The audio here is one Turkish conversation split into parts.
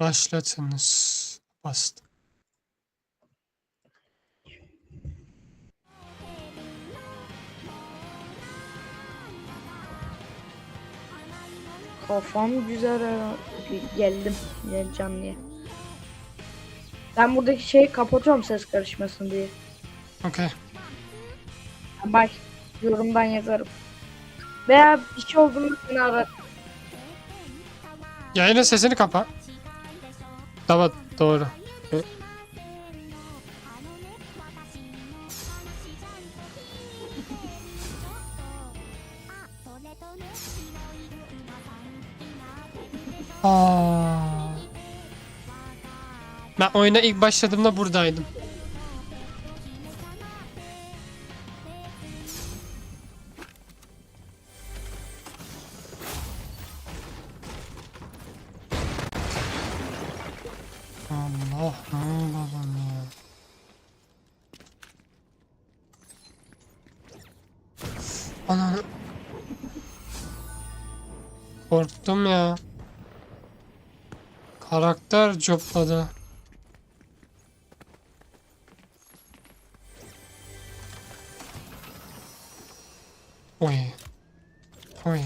Başlatınız. Bastım. Kafam güzel ha. geldim geleceğim diye. Ben buradaki şeyi kapatıyorum ses karışmasın diye. Okey. Bak yorumdan yazarım. Veya bir şey olduğunu seni arar. Yayının sesini kapa. Tamam doğru. E, Aa. Ben oyuna ilk başladığımda buradaydım. Korktum ya. Karakter copladı. Oy. Oy.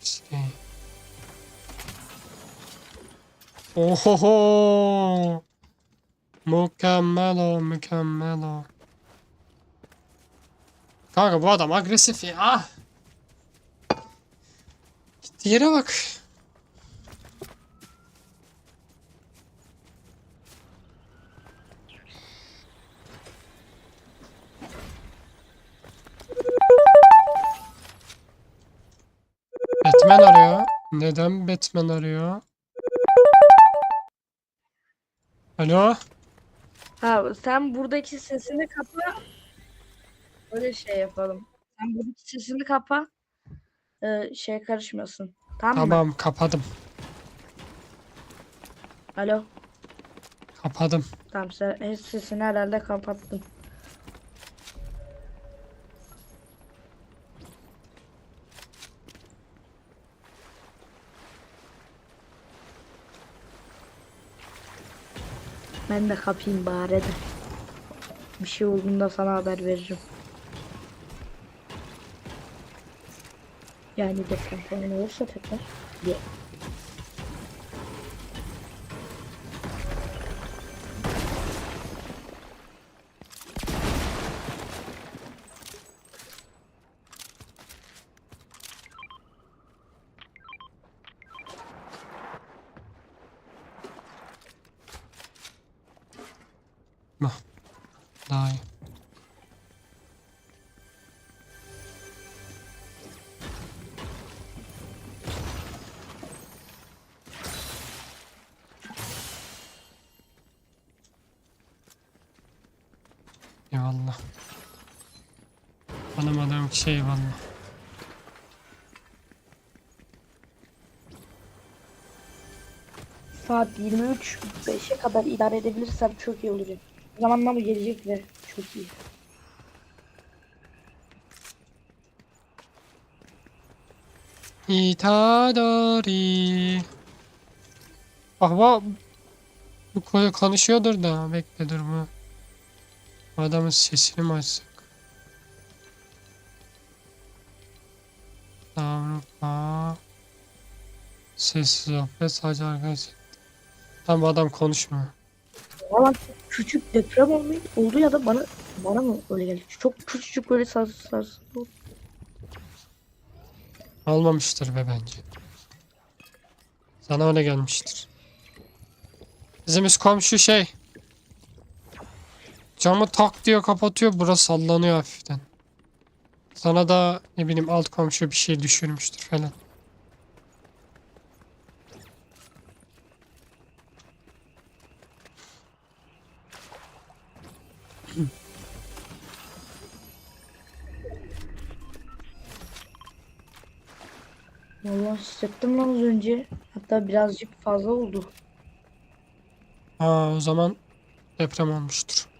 Şey. Ohoho. Mükemmel o, mükemmel o. Kanka bu adam agresif ya. Gitti yere bak. Batman arıyor. Neden Batman arıyor? Alo? Ha sen buradaki sesini kapa. Öyle şey yapalım. Sen buradaki sesini kapa. Ee, şey karışmasın. Tamam, mı? Tamam kapadım. Alo. Kapadım. Tamam sen e, sesini herhalde kapattın. Ben de kapayım bari de. Bir şey olduğunda sana haber veririm. Yani deprem falan olursa tekrar. Ye- Eyvallah. Tanımadığım kişi eyvallah. Saat 23 5'e kadar idare edebilirsem çok iyi olacak. Zamanla mı gelecek ve çok iyi. Itadori. Bak. Bu konuşuyordur da. Bekle dur bu. Adamın sesini mi açsak? Avrupa. Sessiz sohbet sadece arkadaşlar. Tam bu adam konuşmuyor. Valla küçük deprem olmuş, oldu ya da bana bana mı öyle geldi? Çok küçücük böyle sars sars. Almamıştır be bence. Sana öyle gelmiştir. Bizim üst komşu şey. Camı tak diyor kapatıyor. Burası sallanıyor hafiften. Sana da ne bileyim alt komşu bir şey düşürmüştür falan. Vallahi hissettim lan az önce. Hatta birazcık fazla oldu. Aa o zaman deprem olmuştur.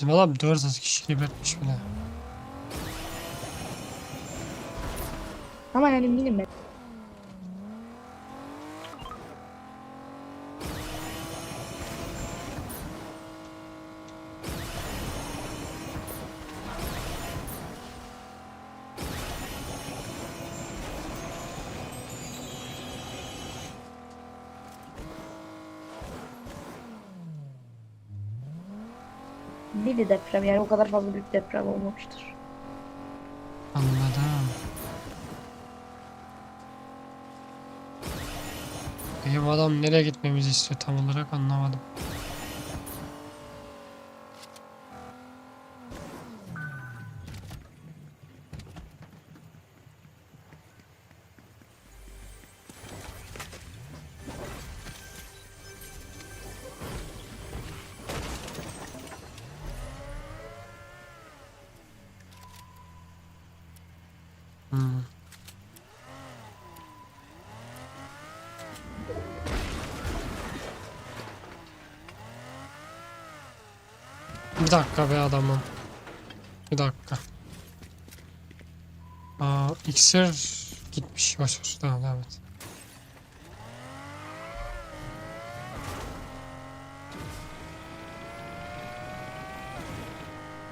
Bizim adam 400 kişi gebetmiş bile. Ama yani eminim ben. Bir deprem yani o kadar fazla büyük deprem olmamıştır. Anladım. Benim adam nereye gitmemizi istiyor tam olarak anlamadım. Hmm. Bir dakika be adamım. Bir dakika. Aa, iksir gitmiş. Boş. Tamam devam et.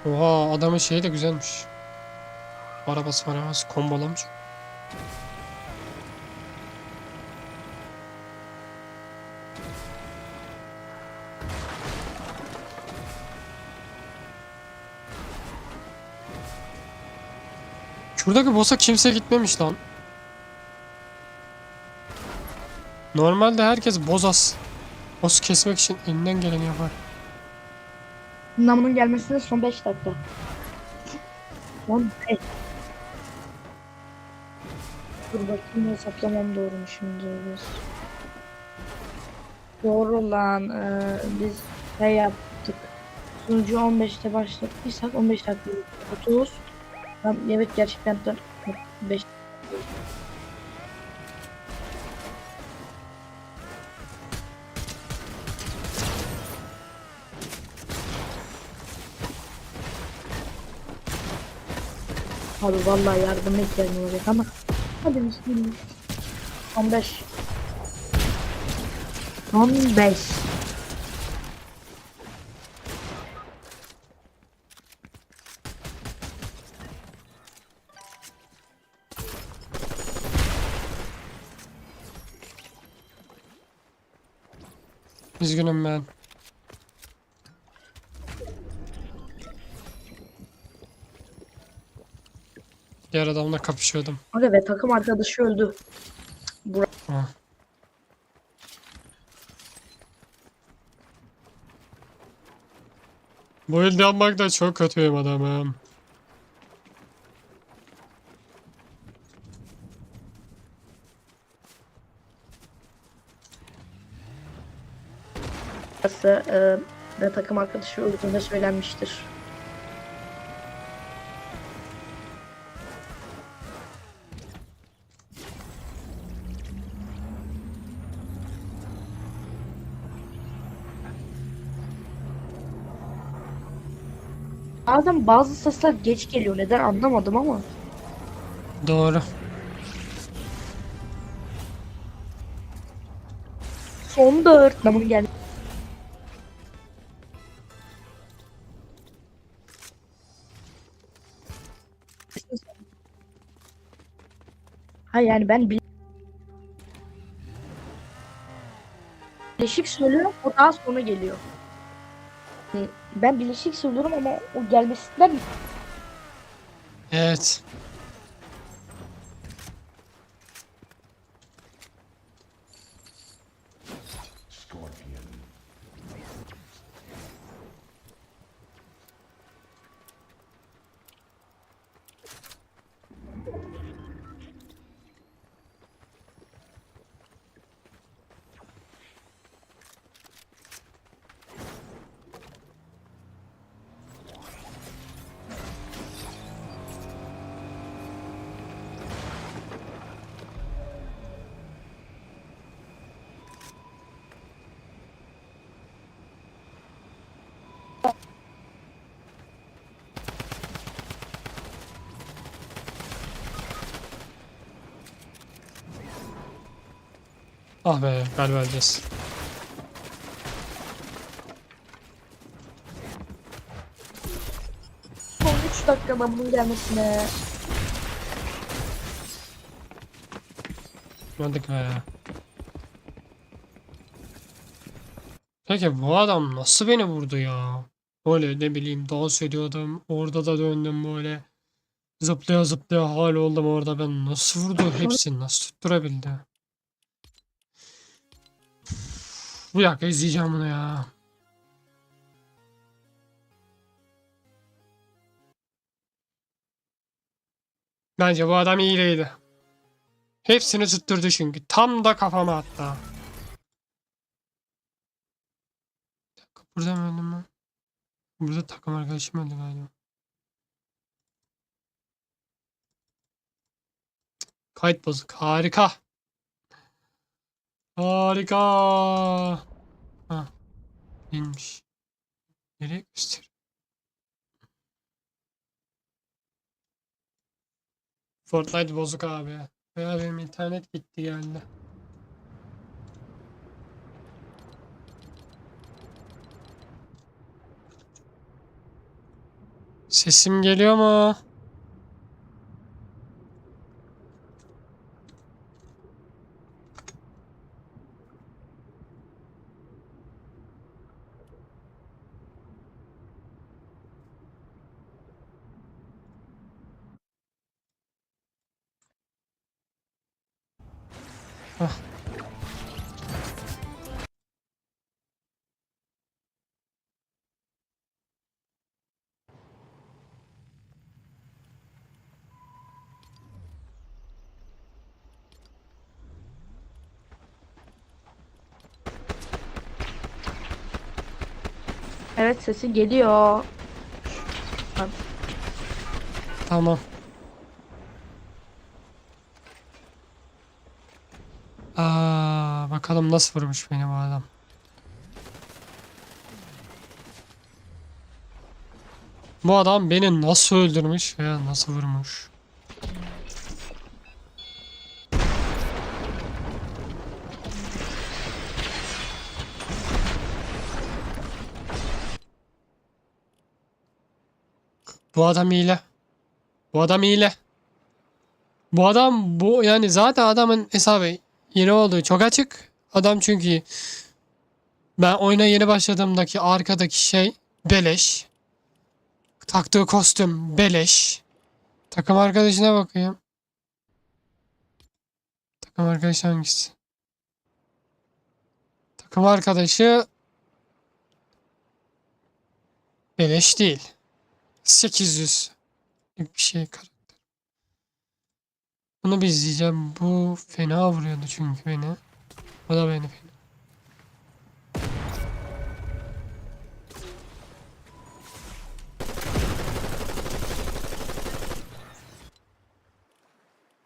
Oha adamın şeyi de güzelmiş. Arabası arabası kombolamış. Şuradaki boss'a kimse gitmemiş lan. Normalde herkes bozas. Boss'u kesmek için elinden geleni yapar. Namının gelmesine son 5 dakika. Son 5. Dur bakayım hesaplamam doğru mu şimdi biz. Doğru lan. Ee, biz şey yaptık. Sunucu 15'te başlattıysak 15 dakika 30. Tam, evet gerçekten de 5 Abi vallahi yardıma ihtiyacım olacak ama hadi bismillah. 15 15 Üzgünüm ben. Diğer adamla kapışıyordum. Aga ve takım arkadaşı öldü. Ah. Bu elde yapmakta çok kötüyüm adamım. Burası e, ve takım arkadaşı öldüğünde söylenmiştir. Bazen bazı sesler geç geliyor. Neden anlamadım ama. Doğru. Son 4. Namın geldi. Ha yani ben bil- Bileşik söylüyorum o daha sonra geliyor. Yani Ben bileşik söylüyorum ama o gelmesinden Evet. Ah be galiba öleceğiz. Son 3 dakikada bunun gelmesine. Vurmadık be. Peki bu adam nasıl beni vurdu ya? Böyle ne bileyim dans ediyordum. Orada da döndüm böyle. Zıplaya zıplaya hal oldum orada. Ben nasıl vurdu hepsini nasıl tutturabildi? Bir dakika izleyeceğim bunu ya. Bence bu adam iyiydi. Hepsini tutturdu çünkü. Tam da kafama hatta. Burada mı öldüm ben? Burada takım arkadaşım öldü galiba. Kayıt bozuk. Harika. Harika. Ha. İnmiş. Nereye göster? Fortnite bozuk abi. Ya benim internet gitti geldi. Sesim geliyor mu? Evet sesi geliyor. Tamam. Aa, bakalım nasıl vurmuş beni bu adam. Bu adam beni nasıl öldürmüş veya nasıl vurmuş? Bu adam hile. Bu adam hile. Bu adam bu yani zaten adamın hesabı yeni olduğu çok açık. Adam çünkü ben oyuna yeni başladığımdaki arkadaki şey beleş. Taktığı kostüm beleş. Takım arkadaşına bakayım. Takım arkadaşı hangisi? Takım arkadaşı beleş değil. 800 bir şey karakter. Bunu bir izleyeceğim. Bu fena vuruyordu çünkü beni. O da beni fena.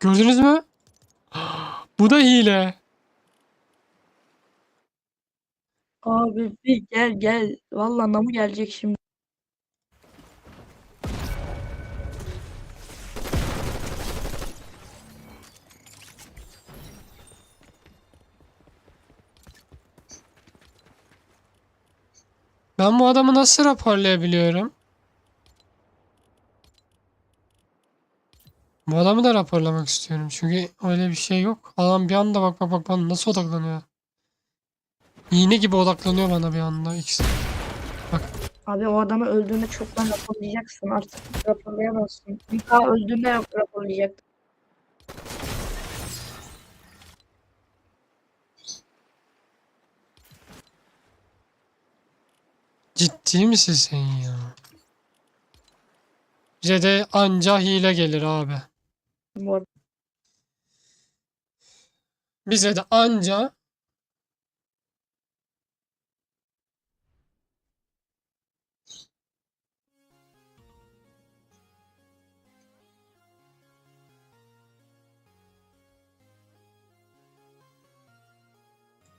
Gördünüz mü? Bu da hile. Abi bir gel gel. Vallahi namı gelecek şimdi. Ben bu adamı nasıl raporlayabiliyorum? Bu adamı da raporlamak istiyorum. Çünkü öyle bir şey yok. Adam bir anda bak bak bak bana nasıl odaklanıyor. İğne gibi odaklanıyor bana bir anda ikisi. Abi o adamı öldüğünde çoktan raporlayacaksın artık raporlayamazsın. Bir daha öldüğünde rap- raporlayacaksın. Ciddi misin sen ya? Bize de anca hile gelir abi. Arada. Bize de anca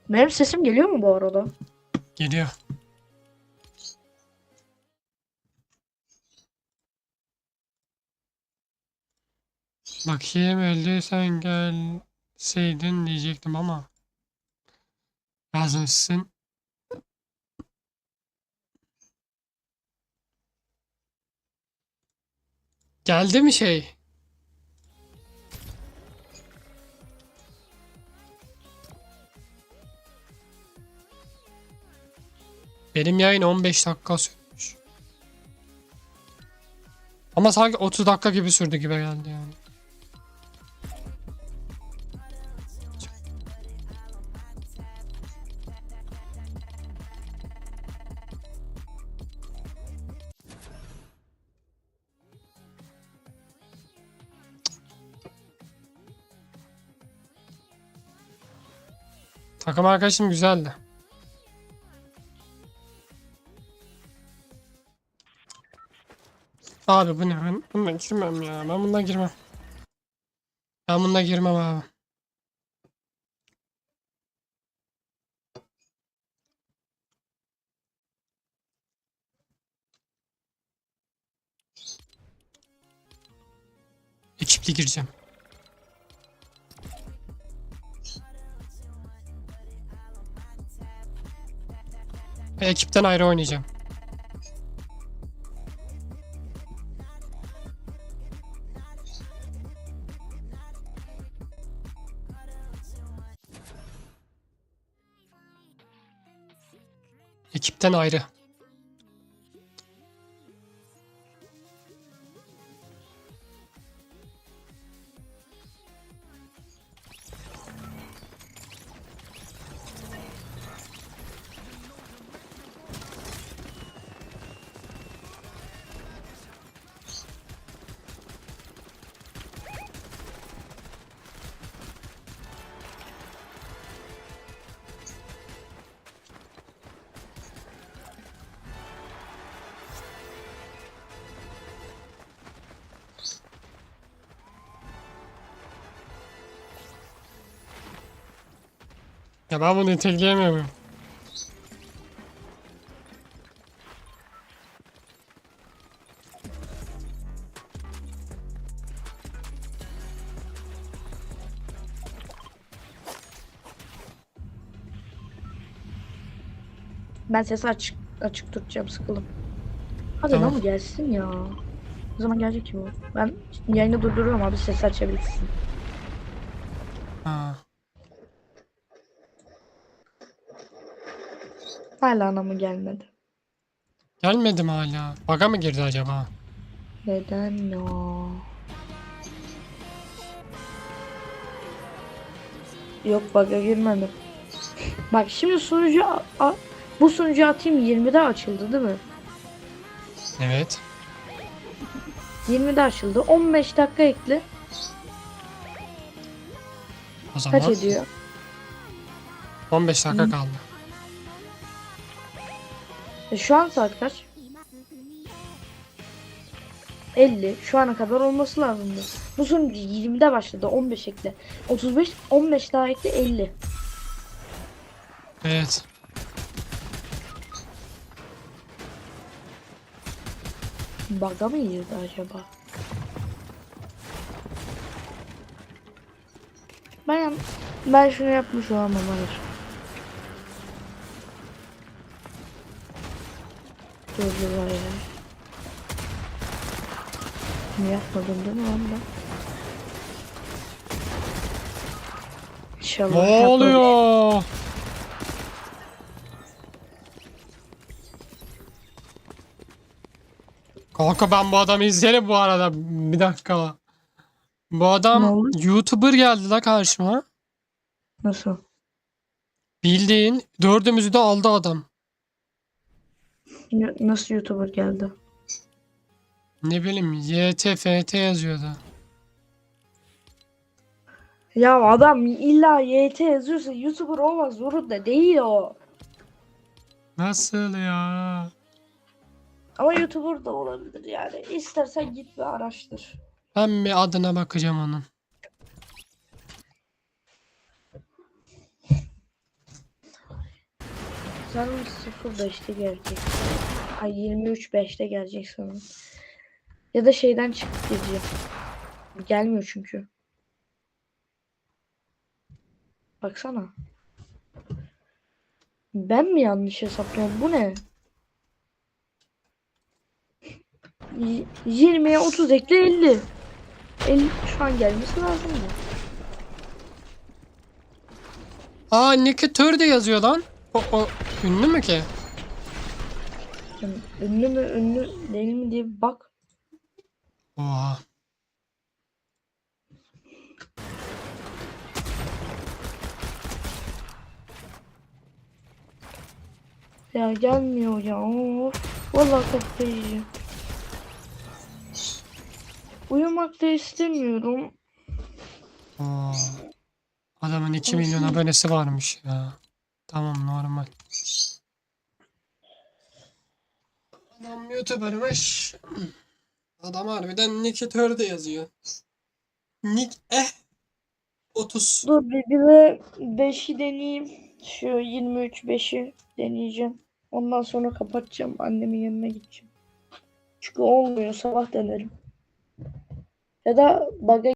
Benim sesim geliyor mu bu arada? geliyor. Bakayım öldüysen gelseydin diyecektim ama. Yazmışsın. Geldi mi şey? Benim yayın 15 dakika sürmüş. Ama sanki 30 dakika gibi sürdü gibi geldi yani. Arkadaşım güzeldi. Abi bu ne? Ben bununla girmem ya. Ben bununla girmem. Ben bununla girmem abi. Ekipli gireceğim. Ekipten ayrı oynayacağım. Ekipten ayrı. Ya ben bunu itekleyemiyor muyum? Ben sesi açık açık tutacağım sıkıldım. Hadi Tamam. lan gelsin ya. O zaman gelecek ki bu. Ben yayını durduruyorum abi sesi açabilsin. Ha. Hala anamı gelmedi. Gelmedi mi hala? Baga mı girdi acaba? Neden ya? Yok bug'a girmedim. Bak şimdi sunucu bu sunucu atayım 20'de açıldı değil mi? Evet. 20'de açıldı. 15 dakika ekle. O zaman Kaç ediyor? 15 dakika Hı. kaldı. E şu an saat kaç? 50. Şu ana kadar olması lazımdı. Bu sunucu 20'de başladı. 15 ekle. 35 15 daha ekle 50. Evet. Bug'a mı girdi acaba? Ben ben şunu yapmış olamam hayır. Dur dur hayır. Bunu yapmadım değil mi? İnşallah Ne yapmadım. oluyor? Kanka ben bu adamı izlerim bu arada. Bir dakika. Bu Ne adam oldu? YouTuber geldi la karşıma. Nasıl? Bildiğin dördümüzü de aldı adam. Nasıl YouTuber geldi? Ne bileyim YTFT yazıyordu. Ya adam illa YT yazıyorsa YouTuber olmak zorunda değil o. Nasıl ya? Ama YouTuber da olabilir yani. İstersen git ve araştır. Ben bir adına bakacağım onun. Sanırım 05'te gelecek. Ay 23.5'te gelecek sanırım. Ya da şeyden çıkıp gireceğim. Gelmiyor çünkü. Baksana. Ben mi yanlış hesaplıyorum? Bu ne? Y- 20'ye 30 ekle 50. 50 şu an gelmesi lazım mı? Aa Nicky Törde yazıyor lan. O, o ünlü mü ki? Yani ünlü mü ünlü değil mi diye bir bak. Oha. Ya gelmiyor ya. Of. Vallahi kafayı yiyeceğim. Uyumak da istemiyorum. Oo. Adamın 2 milyon abonesi varmış ya. Tamam normal. Adam YouTuber'mış. Adam harbiden Nicky Törde yazıyor. Nick eh 30. Dur bir, bir de 5'i deneyeyim. Şu 23 5'i deneyeceğim. Ondan sonra kapatacağım. Annemin yanına gideceğim. Çünkü olmuyor. Sabah denerim. Ya da bug'a